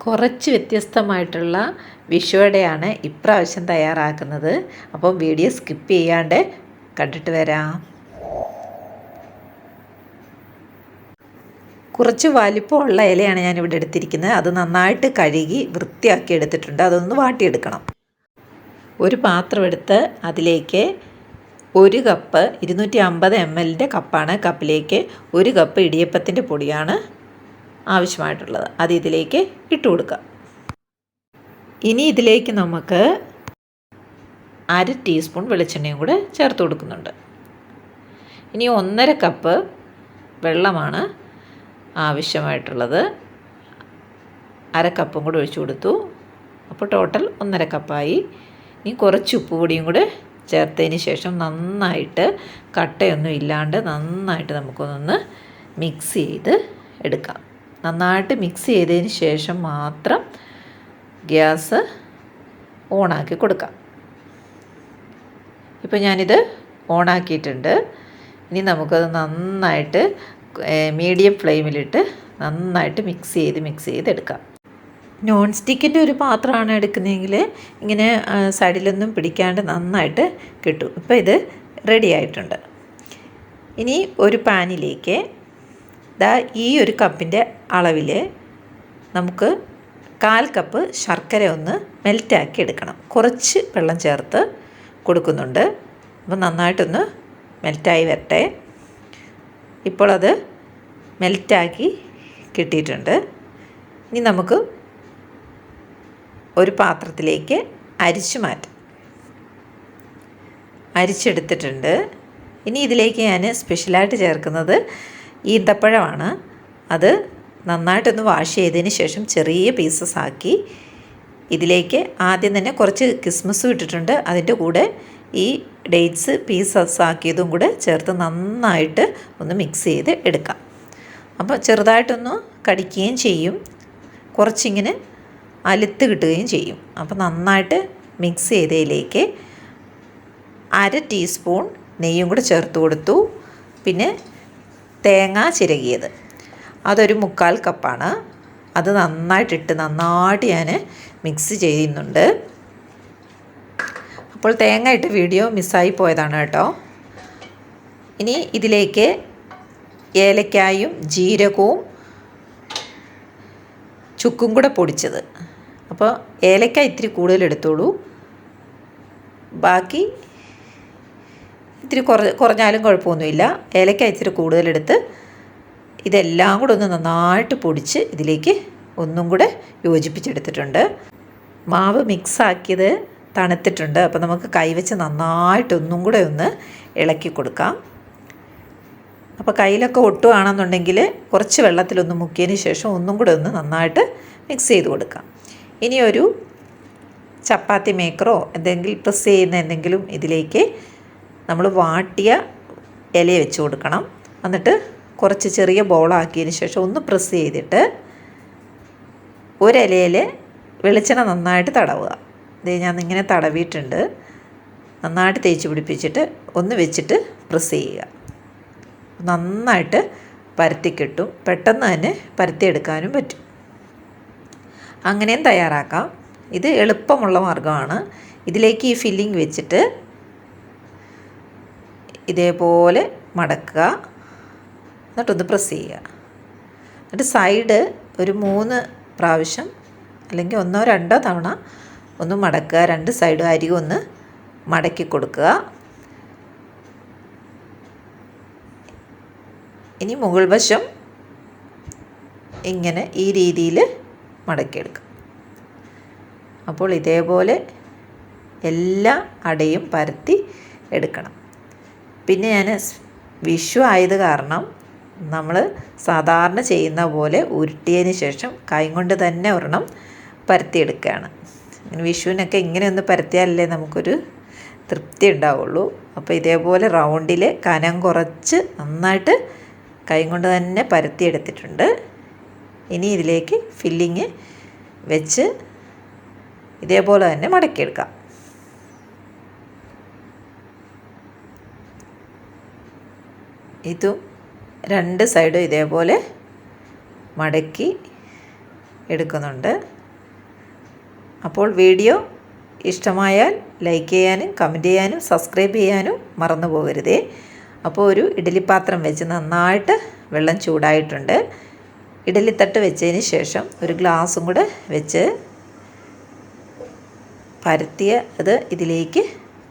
കുറച്ച് വ്യത്യസ്തമായിട്ടുള്ള വിഷുവടയാണ് ഇപ്രാവശ്യം തയ്യാറാക്കുന്നത്. അപ്പം വീഡിയോ സ്കിപ്പ് ചെയ്യാണ്ട് കണ്ടിട്ട് വരാം. കുറച്ച് വലിപ്പമുള്ള ഇലയാണ് ഞാനിവിടെ എടുത്തിരിക്കുന്നത്. അത് നന്നായിട്ട് കഴുകി വൃത്തിയാക്കി എടുത്തിട്ടുണ്ട്. അതൊന്ന് വാട്ടിയെടുക്കണം. ഒരു പാത്രം എടുത്ത് അതിലേക്ക് ഒരു കപ്പ് ഇരുന്നൂറ്റി അമ്പത് എം എല്ലിന്റെ കപ്പാണ്. കപ്പിലേക്ക് ഒരു കപ്പ് ഇടിയപ്പത്തിന്റെ പൊടിയാണ് ആവശ്യമായിട്ടുള്ളത്. അത് ഇതിലേക്ക് ഇട്ട് കൊടുക്കുക. ഇനി ഇതിലേക്ക് നമുക്ക് അര ടീസ്പൂൺ വെളിച്ചെണ്ണയും കൂടെ ചേർത്ത് കൊടുക്കുന്നുണ്ട്. ഇനി ഒന്നര കപ്പ് വെള്ളമാണ് ആവശ്യമായിട്ടുള്ളത്. അര കപ്പും കൂടെ ഒഴിച്ചു കൊടുത്തു. അപ്പോൾ ടോട്ടൽ ഒന്നര കപ്പായി. ഇനി കുറച്ച് ഉപ്പ് പൊടിയും കൂടെ ചേർത്തതിന് ശേഷം നന്നായിട്ട് കട്ടയൊന്നും ഇല്ലാണ്ട് നന്നായിട്ട് നമുക്കൊന്നൊന്ന് മിക്സ് ചെയ്ത് എടുക്കാം. നന്നായിട്ട് മിക്സ് ചെയ്തതിന് ശേഷം മാത്രം ഗ്യാസ് ഓണാക്കി കൊടുക്കാം. ഇപ്പോൾ ഞാനിത് ഓണാക്കിയിട്ടുണ്ട്. ഇനി നമുക്കത് നന്നായിട്ട് മീഡിയം ഫ്ലെയിമിലിട്ട് നന്നായിട്ട് മിക്സ് ചെയ്ത് മിക്സ് ചെയ്തെടുക്കാം നോൺ സ്റ്റിക്കിന്റെ ഒരു പാത്രമാണ് എടുക്കുന്നതെങ്കിൽ ഇങ്ങനെ സൈഡിലൊന്നും പിടിക്കാണ്ട് നന്നായിട്ട് കിട്ടും. ഇപ്പോൾ ഇത് റെഡി ആയിട്ടുണ്ട്. ഇനി ഒരു പാനിലേക്ക് ദാ ഈ ഒരു കപ്പിന്റെ അളവിൽ നമുക്ക് കാൽ കപ്പ് ശർക്കര ഒന്ന് മെൽറ്റാക്കി എടുക്കണം. കുറച്ച് വെള്ളം ചേർത്ത് കൊടുക്കുന്നുണ്ട്. അപ്പോൾ നന്നായിട്ടൊന്ന് മെൽറ്റായി വരട്ടെ. ഇപ്പോൾ അത് മെൽറ്റാക്കി കിട്ടിയിട്ടുണ്ട്. ഇനി നമുക്ക് ഒരു പാത്രത്തിലേക്ക് അരിച്ചു മാറ്റാം. അരിച്ചെടുത്തിട്ടുണ്ട്. ഇനി ഇതിലേക്ക് ഞാൻ സ്പെഷ്യലായിട്ട് ചേർക്കുന്നത് ഈന്തപ്പഴമാണ്. അത് നന്നായിട്ടൊന്ന് വാഷ് ചെയ്തതിന് ശേഷം ചെറിയ പീസസ് ആക്കി ഇതിലേക്ക് ആദ്യം തന്നെ കുറച്ച് കിസ്മസും ഇട്ടിട്ടുണ്ട്. അതിന്റെ കൂടെ ഈ ഡേറ്റ്സ് പീസസ് ആക്കിയതും കൂടെ ചേർത്ത് നന്നായിട്ട് ഒന്ന് മിക്സ് ചെയ്ത് എടുക്കാം. അപ്പോൾ ചെറുതായിട്ടൊന്ന് കടിക്കുകയും ചെയ്യും. കുറച്ചിങ്ങനെ അലുത്ത് കിട്ടുകയും ചെയ്യും. അപ്പോൾ നന്നായിട്ട് മിക്സ് ചെയ്തതിലേക്ക് അര ടീസ്പൂൺ നെയ്യും കൂടെ ചേർത്ത് കൊടുത്തു. പിന്നെ തേങ്ങ ചിരകിയത്. അതൊരു മുക്കാൽ കപ്പാണ്. അത് നന്നായിട്ടിട്ട് നന്നായിട്ട് ഞാൻ മിക്സ് ചെയ്യുന്നുണ്ട്. അപ്പോൾ തേങ്ങ ഇട്ട് വീഡിയോ മിസ്സായി പോയതാണ് കേട്ടോ. ഇനി ഇതിലേക്ക് ഏലക്കായും ജീരകവും ചുക്കും കൂടെ പൊടിച്ചത്. അപ്പോൾ ഏലക്ക ഇത്തിരി കൂടുതൽ എടുത്തോളൂ. ബാക്കി ഇത്തിരി കുറ കുറഞ്ഞാലും കുഴപ്പമൊന്നുമില്ല. ഏലക്ക ഇത്തിരി കൂടുതലെടുത്ത് ഇതെല്ലാം കൂടെ ഒന്ന് നന്നായിട്ട് പൊടിച്ച് ഇതിലേക്ക് ഒന്നും കൂടെ യോജിപ്പിച്ചെടുത്തിട്ടുണ്ട്. മാവ് മിക്സാക്കിയത് തണുത്തിട്ടുണ്ട്. അപ്പോൾ നമുക്ക് കൈവച്ച് നന്നായിട്ട് ഒന്നും കൂടെ ഒന്ന് ഇളക്കി കൊടുക്കാം. അപ്പോൾ കയ്യിലൊക്കെ ഒട്ടുകയാണെന്നുണ്ടെങ്കിൽ കുറച്ച് വെള്ളത്തിലൊന്ന് മുക്കിയതിന് ശേഷം ഒന്നും കൂടെ ഒന്ന് നന്നായിട്ട് മിക്സ് ചെയ്ത് കൊടുക്കാം. ഇനി ഒരു ചപ്പാത്തി മേക്കറോ എന്തെങ്കിലും പ്രസ് ചെയ്യുന്ന എന്തെങ്കിലും ഇതിലേക്ക് നമ്മൾ വാട്ടിയ ഇല വെച്ച് കൊടുക്കണം. എന്നിട്ട് കുറച്ച് ചെറിയ ബോളാക്കിയതിന് ശേഷം ഒന്ന് പ്രസ് ചെയ്തിട്ട് ഒരിലയിൽ വെളിച്ചെണ്ണ നന്നായിട്ട് തടവുക. ഇത് ഞാൻ ഇങ്ങനെ തടവിയിട്ടുണ്ട്. നന്നായിട്ട് തേച്ച് പിടിപ്പിച്ചിട്ട് ഒന്ന് വെച്ചിട്ട് പ്രസ് ചെയ്യുക. നന്നായിട്ട് പരത്തി കിട്ടും. പെട്ടെന്ന് തന്നെ പരത്തിയെടുക്കാനും പറ്റും. അങ്ങനെയും തയ്യാറാക്കാം. ഇത് എളുപ്പമുള്ള മാർഗമാണ്. ഇതിലേക്ക് ഈ ഫില്ലിംഗ് വെച്ചിട്ട് ഇതേപോലെ മടക്കുക. എന്നിട്ടൊന്ന് പ്രസ് ചെയ്യുക. എന്നിട്ട് സൈഡ് ഒരു മൂന്ന് പ്രാവശ്യം അല്ലെങ്കിൽ ഒന്നോ രണ്ടോ തവണ ഒന്ന് മടക്കുക. രണ്ട് സൈഡും അരി ഒന്ന് മടക്കി കൊടുക്കുക. ഇനി മുകൾ വശം ഇങ്ങനെ ഈ രീതിയിൽ മടക്കിയെടുക്കുക. അപ്പോൾ ഇതേപോലെ എല്ലാ അടയും പരത്തി എടുക്കണം. പിന്നെ ഞാൻ വിഷു ആയത് കാരണം നമ്മൾ സാധാരണ ചെയ്യുന്ന പോലെ ഉരുട്ടിയതിന് ശേഷം കൈ കൊണ്ട് തന്നെ ഒരെണ്ണം പരത്തിയെടുക്കുകയാണ്. വിഷുവിനൊക്കെ ഇങ്ങനെ ഒന്ന് പരത്തിയാലല്ലേ നമുക്കൊരു തൃപ്തി ഉണ്ടാവുള്ളൂ. അപ്പോൾ ഇതേപോലെ റൗണ്ടിൽ കനം കുറച്ച് നന്നായിട്ട് കൈ കൊണ്ട് തന്നെ പരത്തിയെടുത്തിട്ടുണ്ട്. ഇനി ഇതിലേക്ക് ഫില്ലിങ് വെച്ച് ഇതേപോലെ തന്നെ മടക്കിയെടുക്കാം. ഇതും രണ്ട് സൈഡും ഇതേപോലെ മടക്കി എടുക്കുന്നുണ്ട്. അപ്പോൾ വീഡിയോ ഇഷ്ടമായാൽ ലൈക്ക് ചെയ്യാനും കമന്റ് ചെയ്യാനും സബ്സ്ക്രൈബ് ചെയ്യാനും മറന്നു പോകരുതേ. അപ്പോൾ ഒരു ഇഡലിപ്പാത്രം വെച്ച് നന്നായിട്ട് വെള്ളം ചൂടായിട്ടുണ്ട്. ഇഡലിത്തട്ട് വെച്ചതിന് ശേഷം ഒരു ഗ്ലാസും കൂടെ വെച്ച് പരത്തിയ അത് ഇതിലേക്ക്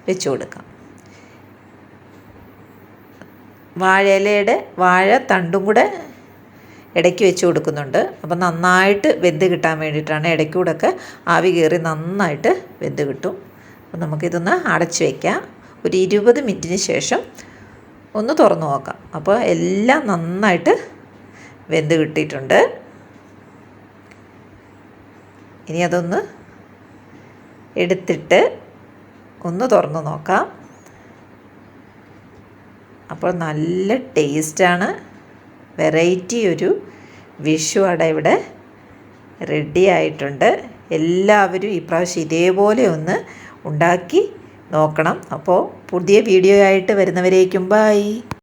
വെച്ചു കൊടുക്കാം. വാഴയിലയുടെ വാഴ തണ്ടും കൂടെ ഇടയ്ക്ക് വെച്ച് കൊടുക്കുന്നുണ്ട്. അപ്പം നന്നായിട്ട് വെന്ത് കിട്ടാൻ വേണ്ടിയിട്ടാണ് ഇടയ്ക്കൂടൊക്കെ ആവി കയറി നന്നായിട്ട് വെന്ത് കിട്ടും. അപ്പം നമുക്കിതൊന്ന് അടച്ച് വയ്ക്കാം ഒരു ഇരുപത് മിനിറ്റിന് ശേഷം ഒന്ന് തുറന്നു നോക്കാം. അപ്പോൾ എല്ലാം നന്നായിട്ട് വെന്ത് കിട്ടിയിട്ടുണ്ട്. ഇനി അതൊന്ന് എടുത്തിട്ട് ഒന്ന് തുറന്നു നോക്കാം. അപ്പോൾ നല്ല ടേസ്റ്റാണ്. വെറൈറ്റി ഒരു വിഷു അട ഇവിടെ റെഡി ആയിട്ടുണ്ട്. എല്ലാവരും ഈ പ്രാവശ്യം ഇതേപോലെ ഒന്ന് ഉണ്ടാക്കി നോക്കണം. അപ്പോൾ പുതിയ വീഡിയോ ആയിട്ട് വരുന്നവരേക്കും ബായി